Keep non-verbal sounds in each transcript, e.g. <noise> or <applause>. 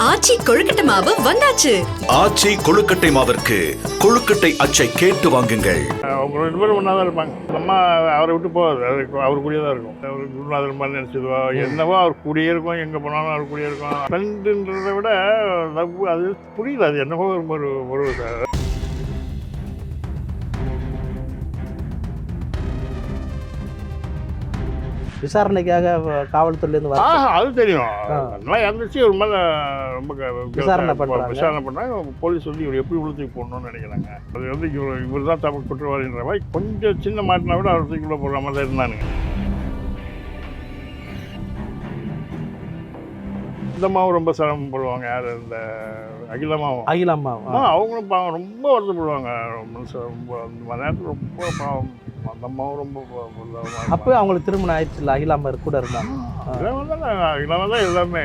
ஆச்சி கொழுக்கட்டை மாவு வந்தாச்சு. ஆச்சி கொழுக்கட்டை மாவிற்கு கொழுக்கட்டை அச்சை கேட்டு வாங்குங்கள். அவங்க ரெண்டு பேரும் ஒன்றா தான் இருப்பாங்க. நம்ம அவரை விட்டு போகாது அவர் கூடயே தான் இருக்கும். அவர் குருநாதர் மாதிரி நினச்சிதுவோ என்னவோ அவர் கூடயே இருக்கும் எங்கே போனாலும் அவர் கூடயே இருக்கும். ஃப்ரெண்டுன்றதை விட love அது புரியல அது என்னவோ ஒரு ஒரு விசாரணைக்காக காவல்துறையிலேருந்து வர அது தெரியும். நல்லா இறந்துச்சு ஒரு மேலே ரொம்ப விசாரணை பண்றாங்க. விசாரணை பண்ணாங்க போலீஸ் வந்து இவர் எப்படி உளுத்துக்கு போடணும்னு நினைக்கிறாங்க. அது வந்து இவர் இவர் தான் தப்பு குற்றவாளின்ற மாதிரி கொஞ்சம் சின்ன மாட்டினா விட அவர் தூக்கிக்குள்ளே போடுற மாதிரி தான் இருந்தானுங்க. இந்த மாவும் ரொம்ப சிரமப்படுவாங்க. யார்? இந்த அகிலமாவும். அகிலம்மா ஆ. அவங்களும் பாவம். ரொம்ப வருத்தப்படுவாங்க. மனசு ரொம்ப அந்த நேரத்தில் ரொம்ப பாவம். அந்த அம்மாவும் ரொம்ப அப்போ அவங்களுக்கு திருமணம் ஆயிடுச்சு இல்லை அகிலாம்மா கூட இருந்தாங்க இளவன் தான் எல்லாமே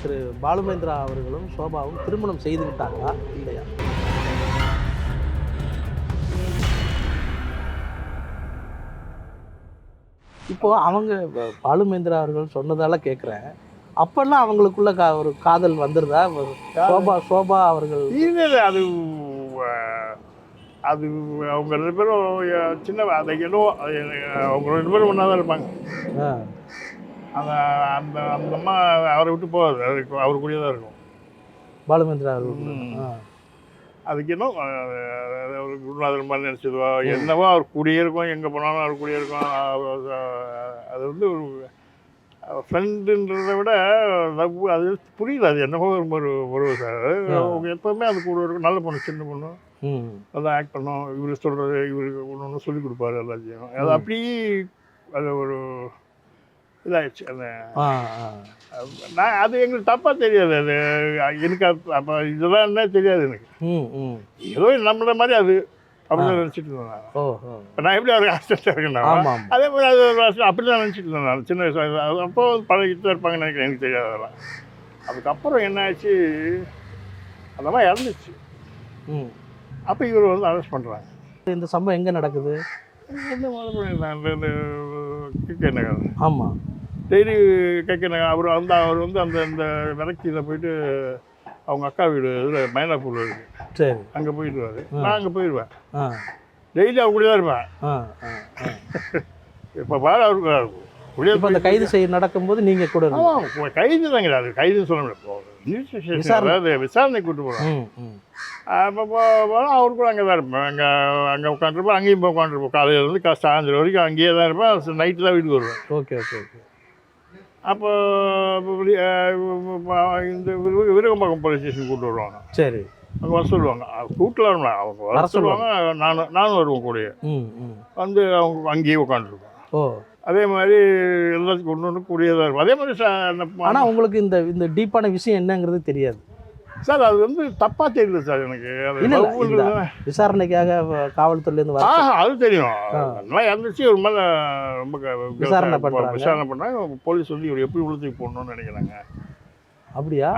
திரு பாலுமேந்திரா அவர்களும் சோபாவும் திருமணம் செய்து விட்டாங்களா இல்லையா? இப்போ அவங்க பாலுமேந்திரா அவர்கள் சொன்னதால கேட்குறேன் அப்பெல்லாம் அவங்களுக்குள்ள கா ஒரு காதல் வந்துருதா? சோபா சோபா அவர்கள். அது அது அவங்க ரெண்டு பேரும் சின்ன அதை ஏதோ அவங்க ரெண்டு பேரும் ஒன்றா தான் இருப்பாங்க. அந்த அந்த அந்த அம்மா அவரை விட்டு போகாது. அது அவர் கூடயே தான் இருக்கும். பாலுமேந்திரா. ஆ, அதுக்கு அஹ், அவர் குருநாதர் மாதிரி நினச்சதுவோ? என்னவோ அவர் கூடயே இருக்கும். எங்கே போனாலும் அவர் கூடயே இருக்கும். அவர், அது வந்து ஒரு ஃப்ரெண்டுன்றதை விட love அது புரியல அது என்னவோ ஒரு ஒரு சார். அவங்க எப்போவுமே அது கூட இருக்கும் நல்ல பொண்ணு சின்ன பொண்ணு. நல்லா ஆக்ட் பண்ணோம். இவர் சொல்கிறது இவருக்கு ஒன்று ஒன்று சொல்லிக் கொடுப்பாரு எல்லாத்தையும். அது ம். அப்படி அது ஒரு இதாகிடுச்சு அந்த நான் அது எங்களுக்கு தப்பாக தெரியாது. அது எனக்கு அப்போ இதெல்லாம் என்ன தெரியாது எனக்கு. ஏதோ நம்மள மாதிரி அது அப்படிதான் நினச்சிட்டு இருந்தேன் நான். எப்படி அவருக்கு ஆஸ்டன்ட் இருக்கேன் அதே மாதிரி அது ஒரு வருஷம் அப்படி தான் நினச்சிட்டு இருந்தேன் நான் சின்ன வயசு அப்போ பழகிட்டு தான் இருப்பாங்கன்னு நினைக்கிறேன் எனக்கு தெரியாது அதெல்லாம். அதுக்கப்புறம் என்ன ஆச்சு? அந்த மாதிரி இறந்துச்சு. ம். அப்போ இவர் வந்து அரெஸ்ட் பண்ணுறாங்க இந்த சம்பவம் எங்கே நடக்குது? என்ன நகர். ஆமாம் டெய்லி கேகே நகர் அவர் வந்து அவர் வந்து அந்த இந்த விளக்கியில் போயிட்டு அவங்க அக்கா வீடு இதில் மயிலாப்பூர் இருக்கு. சரி. அங்கே போயிடுவார். நான் அங்கே போயிடுவேன். ஆ. டெய்லி அவர் கூட தான் இருப்பேன். இப்போ பாரு அவருக்கு கூடயே இப்போ அந்த கைது செய்ய நடக்கும்போது நீங்கள் கூட கைது தான் கிடையாது கைதுன்னு சொல்ல முடியாது. அதாவது விசாரணை கூட்டு போகிறோம் அப்போ போனால் அவர் கூட அங்கே தான் இருப்பேன். அங்கே அங்கே உட்காந்துருப்போம் அங்கேயும் போய் உட்காந்துருப்போம் காலையிலேருந்து சாயந்தரம் வரைக்கும் அங்கேயே தான் இருப்பேன். நைட்டு தான் வீட்டுக்கு வருவேன். Okay okay okay. அப்போ இந்த விரு- விருகம்பாக்கம் போலீஸ் ஸ்டேஷன் கூப்பிட்டு வருவாங்க. சரி. அங்கே வர சொல்லுவாங்க. கூட்டில் அவங்க வர சொல்லுவாங்க. நானும் நானும் வருவேன் கூடயே. வந்து அவங்க அங்கேயே உட்காந்துருப்போம் ஓ. அதே மாதிரி எல்லாத்துக்கும் ஒன்று ஒன்று கூடியே தான் இருக்கும். அதே மாதிரி ஆனால் உங்களுக்கு இந்த இந்த டீப்பான விஷயம் என்னங்கிறது தெரியாது. சார் அது வந்து தப்பாக தெரியல சார் எனக்கு. விசாரணைக்காக காவல்துறையிலேருந்து ஆ அது தெரியும். நல்லா இறந்துச்சு ஒரு மேலே ரொம்ப விசாரணை பண்றாங்க. விசாரணை பண்ணாங்க போலீஸ் வந்து இவர் எப்படி உளுத்துக்கு போடணும்னு நினைக்கிறாங்க. அப்படியா?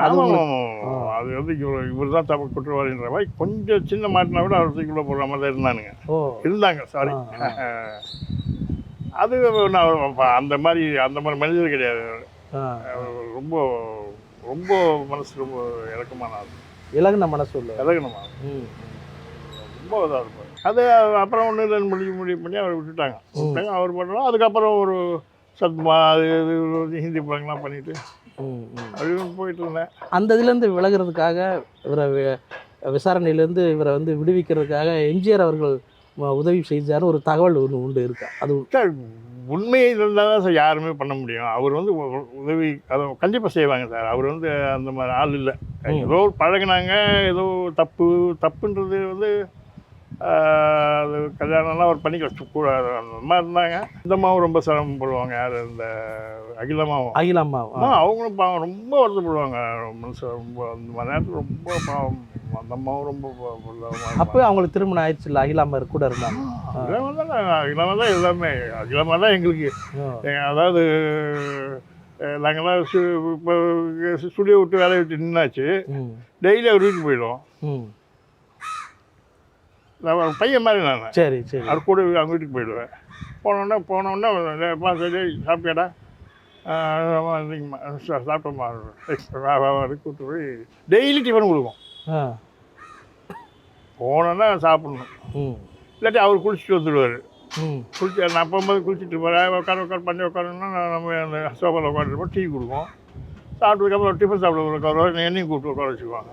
அது வந்து இவர் இவர் தான் தப்பு குற்றவாளின்ற மாதிரி கொஞ்சம் சின்ன மாட்டினா விட அவர் தூக்கிக்குள்ளே போடுற மாதிரி தான் இருந்தானுங்க இருந்தாங்க சாரி <laughs> அது நான் அந்த மாதிரி அந்த மாதிரி மனிதர் கிடையாது ரொம்ப ரொம்ப மனசு ரொம்ப இறக்கமான ஆள் இலகுன மனசு உள்ள. இறக்கணுமா ம். ரொம்ப இதாக இருப்பார். அது அப்புறம் ஒன்று ரெண்டு முடிவு முடிவு பண்ணி அவரை விட்டுட்டாங்க. விட்டாங்க அவர் பண்ணோம் அதுக்கப்புறம் ஒரு சத்மா அது இது ஹிந்தி படங்கள்லாம் ம் அப்படின்னு போயிட்டு இருந்தேன். அந்த இதுலேருந்து விலகிறதுக்காக இவரை விசாரணையிலேருந்து இவரை வந்து விடுவிக்கிறதுக்காக எம்ஜிஆர் அவர்கள் உதவி செய்தார் ஒரு தகவல் ஒன்று உண்டு இருக்கா. அது உண்மையை இருந்தால் தான் சார் யாருமே பண்ண முடியும். அவர் வந்து உதவி அதை கண்டிப்பாக செய்வாங்க சார். அவர் வந்து அந்த மாதிரி ஆள் இல்லை. ஏதோ பழகுனாங்க ஏதோ தப்பு தப்புன்றது வந்து அது கல்யாணம்லாம் அவர் பண்ணிக்க கூடாது அந்த மாதிரி இருந்தாங்க. இந்த அம்மாவும் ரொம்ப சிரமப்படுவாங்க யார் இந்த அகிலமாவும் அகிலம்மா ஆ. அவங்களும் பாவம் ரொம்ப வருத்தப்படுவாங்க. மனசு ரொம்ப அந்த மாதிரி நேரத்தில் ரொம்ப பாவம். அந்த அம்மாவும் ரொம்ப அப்போ அவங்களுக்கு திருமணம் ஆயிடுச்சு இல்லை அகிலாம்மா கூட இருந்தாங்க. அகிலமாக தான் அகிலமாக தான் எல்லாமே. அகிலமாக தான் எங்களுக்கு. அதாவது சு இப்போ ஸ்டுடியோ விட்டு வேலையை விட்டு நின்னாச்சு. டெய்லி அவர் வீட்டுக்கு போயிடுவோம். ம். நான் பையன் மாதிரி நான். சரி சரி. அவர் கூட அவங்க வீட்டுக்கு போயிடுவேன். போனோடனே போனோடனே வா வா வா கூப்பிட்டு போய் டெய்லி டிஃபன் கொடுக்கும். போனோன்னா சாப்பிடணும். ம். இல்லாட்டி அவர் குளிச்சுட்டு வந்துடுவார். குளிச்சு நான் போகும்போது குளிச்சுட்டு இருப்பேன் உட்கார உட்கார பண்ணி உட்காரணுன்னா நம்ம அந்த சோஃபாவில் உட்காந்துருப்போம் டீ கொடுப்போம். சாப்பிட்டதுக்கப்புறம் டிஃபன் சாப்பிட உட்கார என்னையும் கூப்பிட்டு உட்கார வச்சுக்குவாங்க.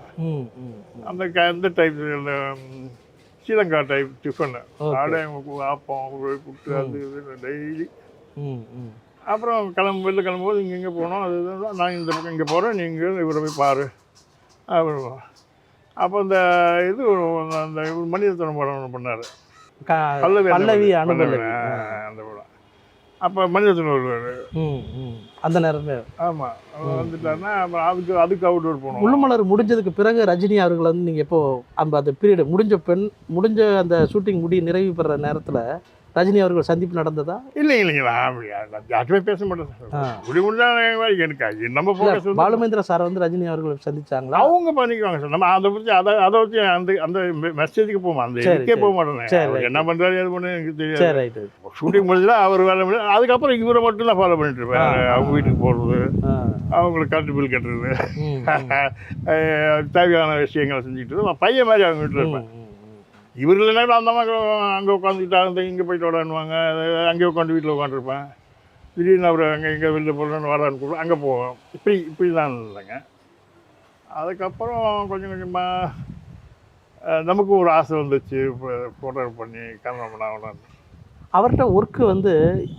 அந்த அந்த type Sri Lanka type tiffin Okay. ஆடை ஆப்பம் புட்டு அது இது டெய்லி அப்புறம் கிளம்பு வெளில கிளம்பும்போது இங்கே இங்கே போனோம் அது இதுன்னு நான் இந்த பக்கம் இங்கே போகிறேன் நீங்கள் இவரை போய் பாரு. அப்புறம் அப்போ இந்த இது அந்த மனிதத்தனம் படம் ஒன்று பண்ணார். பல்லவி பல்லவி அந்த படம். அனுபல்லவி ஆ, அந்த படம் அப்போ மனிதத்தனம் வருவார். ம் ம். அந்த நேரமே. ஆமாம் அவர் வந்துட்டாருன்னா அப்புறம் அதுக்கு அதுக்கு அவுட்டோர் போகணும் முள்ளுமலர் முடிஞ்சதுக்கு பிறகு ரஜினி அவர்கள் வந்து நீங்கள் எப்போ அந்த அந்த பீரியட் முடிஞ்ச பெண் முடிஞ்ச அந்த ஷூட்டிங் முடி நிறைவு பெற நேரத்தில் ரஜினி அவர்கள் சந்திப்பு நடந்ததா? இல்லை இல்லைங்க நான் அப்படி- நான் யாருமே பேச மாட்டேன். எனக்கு நம்ம பாலுமேந்திர சார் வந்து ரஜினி அவர்கள் சந்திச்சாங்களா? அவங்க பண்ணிக்குவாங்க சார். நம்ம அதை பற்றி அதை அதை வச்சு அந்த அந்த மெசேஜுக்கு போவோம்? அந்த இதுக்கே. போக மாட்டேன். என்ன பண்ணுறாரு எது பண்ணு எனக்கு தெரியாது. ஷூட்டிங் முடிஞ்சா அவர் வேலை முடியும் அதுக்கப்புறம் இவரை மட்டும் தான் ஃபாலோ பண்ணிட்டு இருப்பேன். அவங்க வீட்டுக்கு போகிறது ஆ. அவங்களுக்கு கரண்ட் பில் கட்டுறது. <laughs> தேவையான விஷயங்களை செஞ்சுட்டு பையன் மாதிரி அவங்க வீட்டில் இருப்பேன். இவர் இல்லைன்னா அந்த மாதிரி அங்கே உட்காந்துக்கிட்டா அந்த இங்கே போயிட்டு விளாடுவாங்க அங்கே உட்காந்து வீட்டில் உட்காந்துருப்பேன் திடீர்னு அவர் அங்கே இங்கே வெளில போகணுன்னு வரான்னு கூட அங்கே போவோம். இப்படி இப்படி தான் இல்லைங்க அதுக்கப்புறம் கொஞ்சம் கொஞ்சமாக நமக்கு ஒரு ஆசை வந்துச்சு ஃபோட்டோ பண்ணி கேமரா பண்ண அவர்கிட்ட ஒர்க்கு வந்து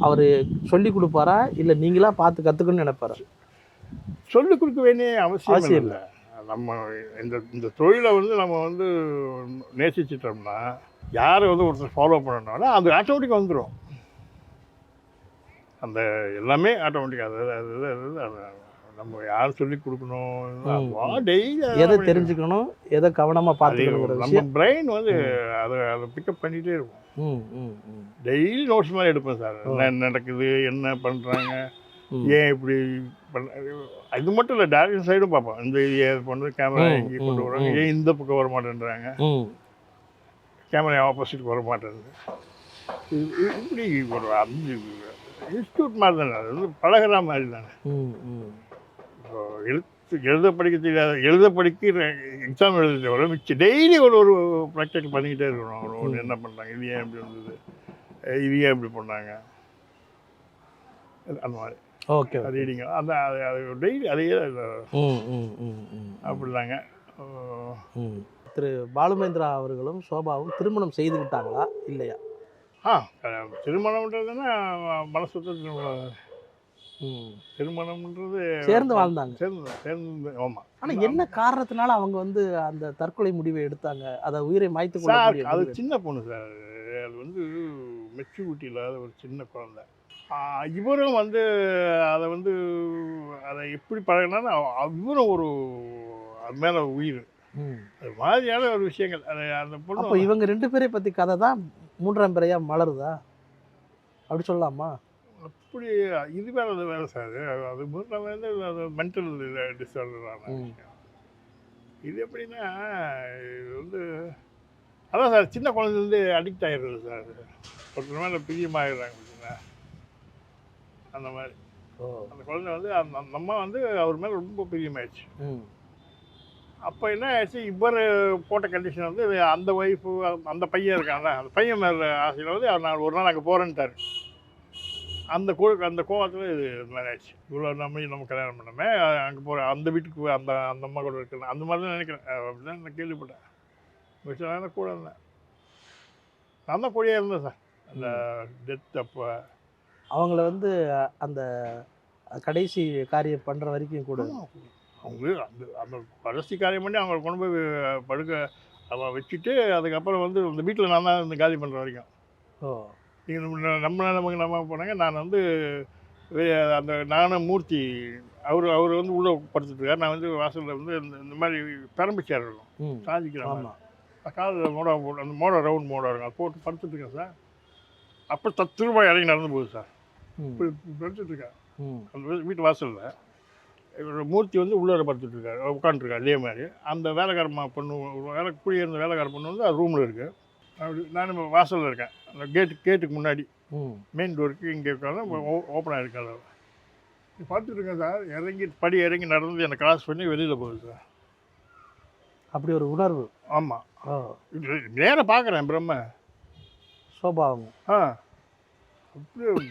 அவர் சொல்லி கொடுப்பாரா? இல்லை நீங்களா பார்த்து கற்றுக்கணும்னு நினைப்பாரா? சொல்லிக் கொடுக்க வேண்டிய அவசியம் இல்லை. நம்ம இந்த இந்த தொழிலை வந்து நம்ம வந்து நேசிச்சிட்டோம்னா யாரை வந்து ஒருத்தர் ஃபாலோ பண்ணணும்னா அது ஆட்டோமேட்டிக்காக வந்துடும் அந்த எல்லாமே ஆட்டோமேட்டிக்காக அது அது நம்ம யார் சொல்லி கொடுக்கணும்? எதை தெரிஞ்சுக்கணும் எதை கவனமாக பார்த்துக்கணுங்கிற நம்ம பிரெயின் வந்து அதை அதை பிக்கப் பண்ணிகிட்டே இருக்கும். டெய்லி நோட்ஸ் மாதிரி எடுப்பேன் சார். என்ன நடக்குது என்ன பண்ணுறாங்க. ஏன் இப்படி இது மட்டும் இல்லை டேரக்டர் சைடும் பார்ப்போம். இந்த ஏன் பண்ணுறது கேமரா ம், இங்கே கொண்டு வராங்க. ஏன் இந்த பக்கம் வர மாட்டேன்றாங்க கேமரா ஆப்போசிட் வர மாட்டேங்குது இப்படி ஒரு அந்த இன்ஸ்டியூட் மாதிரி தானே அது வந்து பழகுற மாதிரி தானே இப்போ எழுத்து எழுத படிக்க தெரியாத எழுத படிக்க எக்ஸாம் எழுத தவிர மிச்சம் டெய்லி ஒரு ஒரு ப்ராக்டிக்கல் பண்ணிக்கிட்டே இருக்கணும். ஒரு ஒன்று என்ன பண்ணுறாங்க இது ஏன் இப்படி வந்தது? அஹ் இது ஏன் இப்படி பண்ணாங்க? அந்த மாதிரி. ஓகே ரீடிங் அந்த அது அது டெய்லி அதே ம் ம் ம் ம் அப்படிதாங்க. ம். திரு பாலுமேந்திரா அவர்களும் சோபாவும் திருமணம் செய்து விட்டாங்களா? இல்லையா? ஆ திருமணம்ன்றதுன்னா மனசுத்த திருமணம் ம். திருமணம்ன்றது சேர்ந்து வாழ்ந்தாங்க. சேர்ந்து சேர்ந்து ஆமாம் ஆனா என்ன காரணத்தினால அவங்க வந்து அந்த தற்கொலை முடிவை எடுத்தாங்க? அதை உயிரை மாய்த்து அது சின்ன பொண்ணு சார். அது வந்து மெச்சூரிட்டி இல்லாத ஒரு சின்ன குழந்தை. இவரும் வந்து அதை வந்து அதை எப்படி பழகினா இவரும் ஒரு அது மேலே உயிர். அது மாதிரியான ஒரு விஷயங்கள். அது அந்த பொண்ணு இவங்க ரெண்டு பேரை பத்தி கதை தான் மூன்றாம் பிறையா மலருதா? அப்படி சொல்லலாமா? அப்படி இது வேற அது வேற சார் அது முதல்ல வந்து அது மென்டல் டிஸார்டரான. இது எப்படின்னா இது வந்து அதான் சார் சின்ன குழந்தை வந்து அடிக்ட் ஆகிடுறது சார் ஒருத்தர் மேலே பிரியமாகிடுறாங்க அந்த மாதிரி. அந்த குழந்தை வந்து அந்த அந்த அம்மா வந்து அவர் மேலே ரொம்ப பிரியமாயிடுச்சு. அப்போ என்ன ஆயிடுச்சு? இவர் போட்ட கண்டிஷன் வந்து அந்த ஒய்ஃபு அந்த பையன் இருக்கான்ல அந்த பையன் மேலே ஆசையில் வந்து அவர் நான் ஒரு நாள் அங்கே போகிறேன்ட்டார் அந்த கோ அந்த கோவத்தில் இது மாதிரி ஆயிடுச்சு. இவ்வளோ நம்ம நம்ம கல்யாணம் பண்ணோமே அங்கே போகிற அந்த வீட்டுக்கு அந்த அந்த அம்மா கூட இருக்கணும் அந்த மாதிரி தான் நினைக்கிறேன். அப்படி தான் நான் கேள்விப்பட்டேன். தான் கூட இருந்தேன். நான் தான் கூடயே இருந்தேன் சார். அந்த டெத் அப்போ அவங்கள வந்து அந்த கடைசி காரியம் பண்ற வரைக்கும் கூட. அவங்க அந்த அந்த கடைசி காரியம் பண்ணி அவங்களை கொண்டு போய் படுக்க அவ வச்சுட்டு அதுக்கப்புறம் வந்து இந்த வீட்டில் நான் தான் இந்த காலி பண்ணுற வரைக்கும். ஓ. நீங்கள் நம்ம நமக்கு நம்ம போனாங்க. நான் வந்து அந்த நானும் மூர்த்தி அவர் அவர் வந்து உள்ளே படுத்துட்டுருக்கார் நான் வந்து வாசலில் வந்து இந்த இந்த மாதிரி பெரம்பு சேர் இருக்கும் ஆமா. காலில் மோடா போட்டு அந்த மோடா ரவுண்ட் மோடா இருக்கும். அது போட்டு படுத்துட்ருக்கேன் சார். அப்போ தத்து ரூபாய் இறங்கி நடந்து போகுது சார். இப்படி ம். அந்த வீட்டு வாசலில் இவரோட மூர்த்தி வந்து உள்ளார படுத்துட்டு இருக்காரு உட்காந்துருக்காரு அதே மாதிரி. அந்த வேலைக்காரம்மா பொண்ணு வேலை கூடிய இருந்த வேலைக்கார பொண்ணு வந்து அது ரூமில் இருக்குது அப்படி நான் வாசலில் இருக்கேன். அந்த கேட்டு கேட்டுக்கு முன்னாடி மெயின் டோருக்கு இங்கே இருக்காங்க ஓப்பனாக இருக்காது பார்த்துட்டு இருக்கேன் சார். இறங்கி படி இறங்கி நடந்து என்னை கிராஸ் பண்ணி வெளியில் போகுது சார். அப்படி ஒரு உணர்வு. ஆமாம் நேராக பார்க்குறேன் பிரம்ம. சோபாவம். ஆ. அப்படியே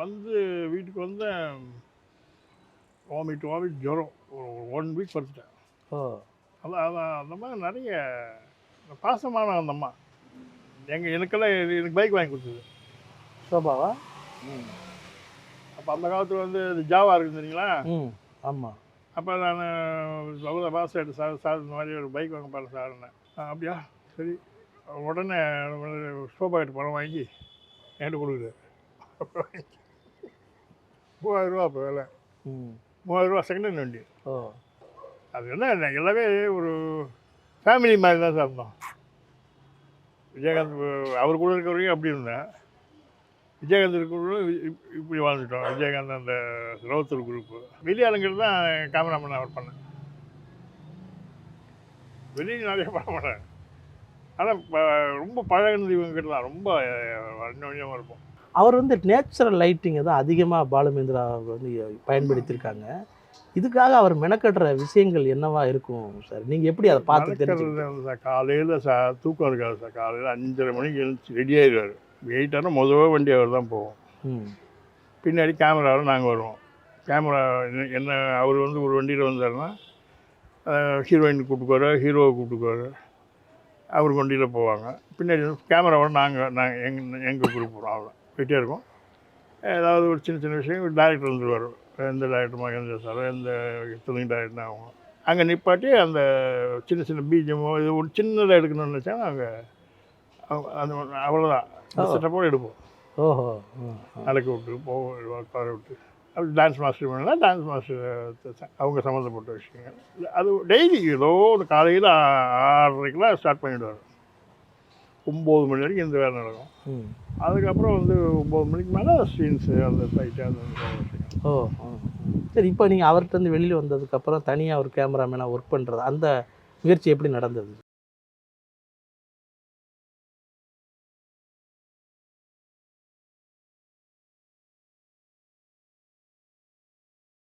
வந்து வந்து வீட்டுக்கு வந்தேன் வாமிட் வாமிட் ஜுரம். ஒரு ஒன் வீக் படுத்துட்டேன். அதான் அதான் அந்த மாதிரி நிறைய பாசமான அந்த அம்மா. எங்கள் எனக்கெல்லாம் எனக்கு பைக் வாங்கி கொடுத்தது. சோபாவா? அப்போ அந்த காலத்தில் வந்து ஜாவா இருக்குது தெரியுங்களா? ம். ஆமாம் அப்போ நான் அவ்வளோ பாஸ் ஆகிட்டு சார் சார் இந்த மாதிரி ஒரு பைக் வாங்க பாரு சார்னேன் அப்படியா? சரி. உடனே சோபா கிட்ட பணம் வாங்கி என்கிட்ட கொடுக்குது மூவாயிரரூவா அப்போ விலை. ம். மூவாயிரரூவா செகண்ட் ஹேண்ட் வண்டி. ஓ அது என்ன எல்லாமே ஒரு ஃபேமிலி மாதிரி தான் இருந்தோம். விஜயகாந்த் அவர் கூட இருக்க வரைக்கும் அப்படி இருந்தேன். விஜயகாந்த் இருக்கிற இப்படி வாழ்ந்துட்டோம். விஜயகாந்த் அந்த ரவுத்தர் குரூப்பு வெளியாளுங்கிறது தான் கேமராமேன் அவர் பண்ணேன். வெளியே நிறைய பண்ண மாட்டேன் ஆனால் ரொம்ப பழகினது இவங்க கிட்ட தான். ரொம்ப அந்யோன்யமாக இருப்போம். அவர் வந்து நேச்சுரல் லைட்டிங்கை தான் அதிகமாக பாலுமேந்திரா வந்து பயன்படுத்தியிருக்காங்க. இதுக்காக அவர் மெனக்கட்டுற விஷயங்கள் என்னவா இருக்கும் சார் நீங்கள் எப்படி அதை பார்த்து சார் காலையில் சார் தூக்கம் இருக்காது சார். காலையில் அஞ்சரை மணிக்கு எழுந்துச்சு ரெடி ஆயிடுவார். எயிட்டானா முதல் வண்டி அவர் தான் போவோம். பின்னாடி கேமராவில் நாங்கள் வருவோம். கேமரா என்ன- அவர் வந்து ஒரு வண்டியில் வந்தாருன்னா ஹீரோயின் கூப்பிட்டுக்குவார் ஹீரோவை கூப்பிட்டுக்குவார் அவர் வண்டியில் போவாங்க. பின்னாடி கேமராவோட நாங்கள் நாங்கள் எங்கள் எங்கள் குரூப் வரும் அவ்வளோ போயிட்டே இருக்கோம். ஏதாவது ஒரு சின்ன சின்ன விஷயம் டேரக்டர் வந்துருவார் எந்த டேரக்டர் மகேந்திர சார் எந்த துணி டேரக்டர் ஆகும் அங்கே நிப்பாட்டி அந்த சின்ன சின்ன பீஜமோ இது ஒரு சின்னதாக எடுக்கணும்னு நினச்சா நாங்கள் அந்த அவ்வளோதான் செட்டப்போடு எடுப்போம். ஓஹோ. நடக்க விட்டு போக உட்கார விட்டு. அப்படி டான்ஸ் மாஸ்டர் வேணும்னா டான்ஸ் மாஸ்டர் அவங்க சம்மந்தப்பட்ட விஷயங்கள். அது டெய்லி ஏதோ ஒரு காலையில் ஆறரைக்கெலாம் ஸ்டார்ட் பண்ணிவிடுவார் ஒம்பது மணி வரைக்கும் இந்த வேலை நடக்கும். அதுக்கப்புறம் வந்து ஒம்பது மணிக்கு மேலே சீன்ஸு அந்த ஃபைட்டு அந்த ஓ. சரி இப்போ நீங்கள் அவர்கிட்ட இருந்து வெளியில் வந்ததுக்கப்புறம் தனியாக ஒரு கேமராமேனாக ஒர்க் பண்ணுறது அந்த முயற்சி எப்படி நடந்தது?